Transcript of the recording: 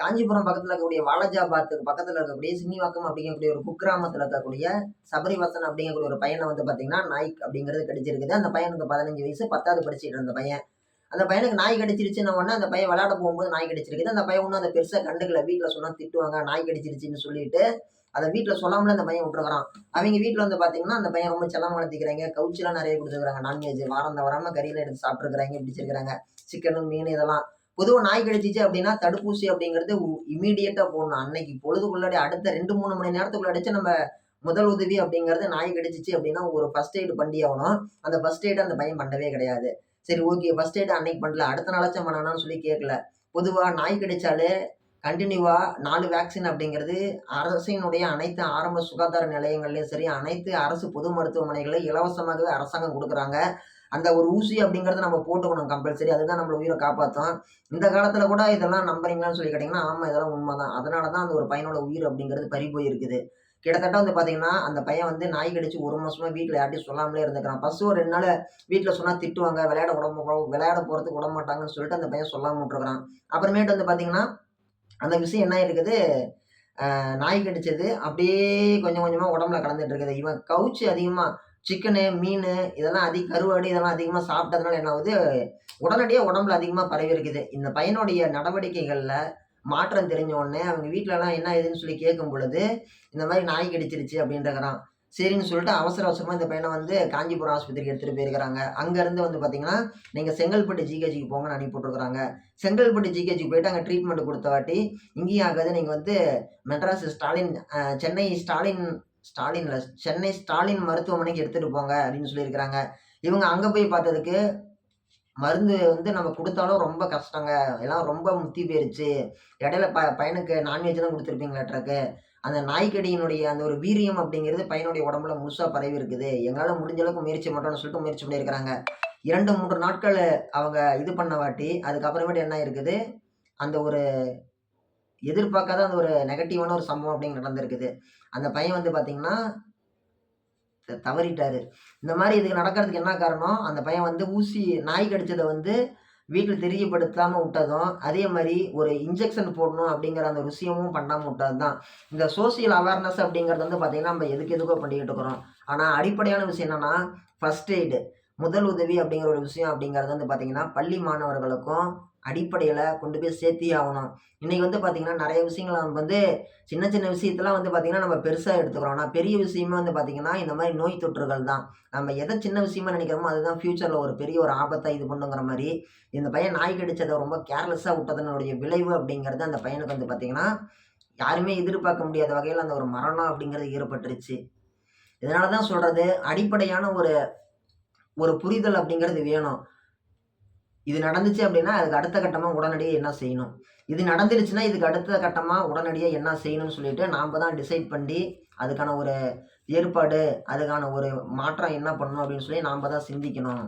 காஞ்சிபுரம் பக்கத்தில் இருக்கக்கூடிய வாலாஜாபாத்துக்கு பக்கத்தில் இருக்கக்கூடிய சின்னிவாக்கம் அப்படிங்கக்கூடிய ஒரு குக்கிராமத்தில் இருக்கக்கூடிய சபரிவசன் அப்படிங்கக்கூடிய ஒரு பையனை வந்து பார்த்தீங்கன்னா நாய் அப்படிங்கிறது கிடைச்சிருக்குது. அந்த பையனுக்கு பதினஞ்சு வயசு பத்தாவது படிச்சுட்டு இருந்த பையன். அந்த பையனுக்கு நாய் கடிச்சிருச்சுன்னு உடனே அந்த பையன் விளையாட போகும்போது நாய் கடிச்சிருக்குது. அந்த பையன் ஒன்றும் அந்த பெருசாக கண்டுக்கல. வீட்டில் சொன்னால் திட்டுவாங்க நாய் கடிச்சிருச்சுன்னு சொல்லிட்டு அதை வீட்டில் சொல்லாமலே அந்த பையன் விட்டுருக்கான் அவங்க வீட்டில் வந்து பார்த்தீங்கன்னா அந்த பையன் ரொம்ப செல்லம் வளர்த்திக்கிறாங்க. கவுச்சிலாம் நிறைய கொடுத்துருக்காங்க நான்வெஜ் வாரம் தவறாமல் கறியில் எடுத்து சாப்பிட்ருக்குறாங்க பிடிச்சிருக்கிறாங்க. சிக்கனு மீன் இதெல்லாம் பொதுவாக நாய் கடிச்சிச்சு அப்படின்னா தடுப்பூசி அப்படிங்கிறது இமீடியட்டாக போடணும். அன்னைக்கு பொழுதுக்குள்ளாடி அடுத்த ரெண்டு மூணு மணி நேரத்துக்குள்ள அடிச்சு நம்ம முதல் உதவி அப்படிங்கிறது நாய் கடிச்சிச்சு அப்படின்னா ஒரு ஃபர்ஸ்ட் எய்டு பண்ணி ஆகணும். அந்த ஃபர்ஸ்ட் எய்டு அந்த பையன் பண்ணவே கிடையாது. சரி ஓகே ஃபர்ஸ்ட் எய்டு அன்னைக்கு பண்ணல. அடுத்த நாளாச்சும் பண்ணணும்னு சொல்லி கேட்கல பொதுவாக நாய் கடிச்சாலே கண்டினியூவாக நாலு வேக்சின் அப்படிங்கிறது அரசினுடைய அனைத்து ஆரம்ப சுகாதார நிலையங்கள்லையும் சரி அனைத்து அரசு பொது மருத்துவமனைகளையும் இலவசமாகவே அரசாங்கம் கொடுக்குறாங்க. அந்த ஒரு ஊசி அப்படிங்கிறத நம்ம போட்டுக்கணும் கம்பல்சரி அதுதான் நம்மளை உயிரை காப்பாற்றும் இந்த காலத்தில் கூட இதெல்லாம் நம்புறீங்களான்னு சொல்லி கேட்டிங்கன்னா ஆமாம் இதெல்லாம் உண்மை தான் அதனால தான் அந்த ஒரு பையனோட உயிர் அப்படிங்கிறது பறி போயிருக்குது. கிட்டத்தட்ட வந்து பார்த்தீங்கன்னா அந்த பையன் வந்து நாய் கடிச்சு ஒரு மாசமா வீட்டில் யார்ட்டையும் சொல்லாமலே இருந்துக்கிறான் ஃபஸ்ட்டு ஒரு ரெண்டு நாள் வீட்டில் சொன்னால் திட்டுவாங்க விளையாட உடம்பு விளையாட போகிறதுக்கு விட மாட்டாங்கன்னு சொல்லிட்டு அந்த பையன் சொல்லாமல் விட்டுருக்குறான். அப்புறமேட்டு வந்து பார்த்தீங்கன்னா அந்த விஷயம் என்ன இருக்குது நாய் கடிச்சது அப்படியே கொஞ்சம் கொஞ்சமாக உடம்புல கலந்துட்டு இருக்குது. இவன் கவுச்சு அதிகமாக சிக்கனு மீன் இதெல்லாம் அதிக கருவாடு இதெல்லாம் அதிகமாக சாப்பிட்டதுனால என்ன ஆகுது? உடனடியாக உடம்புல அதிகமாக பரவி இருக்குது. இந்த பையனுடைய நடவடிக்கைகளில் மாற்றம் தெரிஞ்ச உடனே அவங்க வீட்டிலலாம் என்ன ஏதுன்னு சொல்லி கேட்கும் பொழுது இந்த மாதிரி நாய் கடிச்சிருச்சு அப்படின்றக்கிறான். சரின்னு சொல்லிட்டு அவசர அவசரமாக இந்த பையனை வந்து காஞ்சிபுரம் ஆஸ்பத்திரிக்கு எடுத்துகிட்டு போயிருக்கிறாங்க. அங்கேருந்து வந்து பார்த்தீங்கன்னா நீங்கள் செங்கல்பட்டு ஜிஹெச்சுக்கு போங்கன்னு அனுப்பி விட்ருக்குறாங்க செங்கல்பட்டு ஜிஹெச்சுக்கு போயிட்டு அங்கே ட்ரீட்மெண்ட் கொடுத்த வாட்டி இங்கேயும் ஆகாது நீங்கள் வந்து மெட்ராஸ் ஸ்டாலின் சென்னை ஸ்டாலின் ஸ்டாலின்ல சென்னை ஸ்டாலின் மருத்துவமனைக்கு எடுத்துகிட்டு போங்க அப்படின்னு சொல்லியிருக்கிறாங்க. இவங்க அங்கே போய் பார்த்ததுக்கு மருந்து வந்து நம்ம கொடுத்தாலும் ரொம்ப கஷ்டங்க. எல்லாம் ரொம்ப முத்தி போயிருச்சு. இடையில ப பையனுக்கு நான்வெஜ் தான் கொடுத்துருப்பீங்களாட்ருக்கு அந்த நாய்க்கடியினுடைய அந்த ஒரு வீரியம் அப்படிங்கிறது பையனுடைய உடம்புல முழுசாக பரவி இருக்குது. எங்களால் முடிஞ்ச அளவுக்கு முயற்சி மட்டும்னு சொல்லிட்டு முயற்சி பண்ணியிருக்கிறாங்க. இரண்டு மூன்று நாட்கள் அவங்க இது பண்ண வாட்டி அதுக்கப்புறமேட்டு என்ன இருக்குது? அந்த ஒரு எதிர்பார்க்காத அந்த ஒரு நெகட்டிவான ஒரு சம்பவம் அப்படிங்க நடந்திருக்குது. அந்த பையன் வந்து பார்த்தீங்கன்னா தவறிட்டாரு. இந்த மாதிரி இதுக்கு நடக்கிறதுக்கு என்ன காரணம்? அந்த பையன் வந்து ஊசி நாய் கடிச்சதை வந்து வீட்டில் தெரியப்படுத்தாமல் விட்டதும் அதே மாதிரி ஒரு இன்ஜெக்ஷன் போடணும் அப்படிங்கிற அந்த விஷயமும் பண்ணாமல் விட்டது தான் இந்த சோசியல் அவேர்னஸ் அப்படிங்கிறது வந்து பார்த்திங்கன்னா நம்ம எதுக்கு எதுக்கோ பண்ணிக்கிட்டு இருக்கிறோம். ஆனால் அடிப்படையான விஷயம் என்னென்னா ஃபஸ்ட் எய்டு முதல் உதவி அப்படிங்கிற ஒரு விஷயம் அப்படிங்கிறது வந்து பார்த்திங்கன்னா பள்ளி மாணவர்களுக்கும் அடிப்படையில் கொண்டு போய் சேர்த்தே ஆகணும். இன்றைக்கி வந்து பார்த்திங்கன்னா நிறைய விஷயங்கள் நம்ம வந்து சின்ன சின்ன விஷயத்தெல்லாம் வந்து பார்த்திங்கன்னா நம்ம பெருசாக எடுத்துக்கிறோம். ஆனால் பெரிய விஷயமே வந்து பார்த்திங்கன்னா இந்த மாதிரி நோய் தொற்றுகள் தான். நம்ம எதை சின்ன விஷயமா நினைக்கிறோமோ அதுதான் ஃப்யூச்சரில் ஒரு பெரிய ஒரு ஆபத்தை இது பண்ணுங்கிற மாதிரி இந்த பையன் நாய் கடிச்சதை ரொம்ப கேர்லெஸ்ஸாக விட்டதனுடைய விளைவு அப்படிங்கிறது அந்த பையனுக்கு வந்து பார்த்திங்கன்னா யாருமே எதிர்பார்க்க முடியாத வகையில் அந்த ஒரு மரணம் அப்படிங்கிறது ஏற்பட்டுருச்சு. இதனால தான் சொல்கிறது அடிப்படையான ஒரு ஒரு புரிதல் அப்படிங்கிறது வேணும். இது நடந்துச்சு அப்படின்னா அதுக்கு அடுத்த கட்டமாக உடனடியாக என்ன செய்யணும்? இது நடந்துருச்சுன்னா இதுக்கு அடுத்த கட்டமாக உடனடியாக என்ன செய்யணும்னு சொல்லிட்டு நாம் தான் டிசைட் பண்ணி அதுக்கான ஒரு ஏற்பாடு அதுக்கான ஒரு மாற்றம் என்ன பண்ணணும் அப்படின்னு சொல்லி நாம் தான் சிந்திக்கணும்.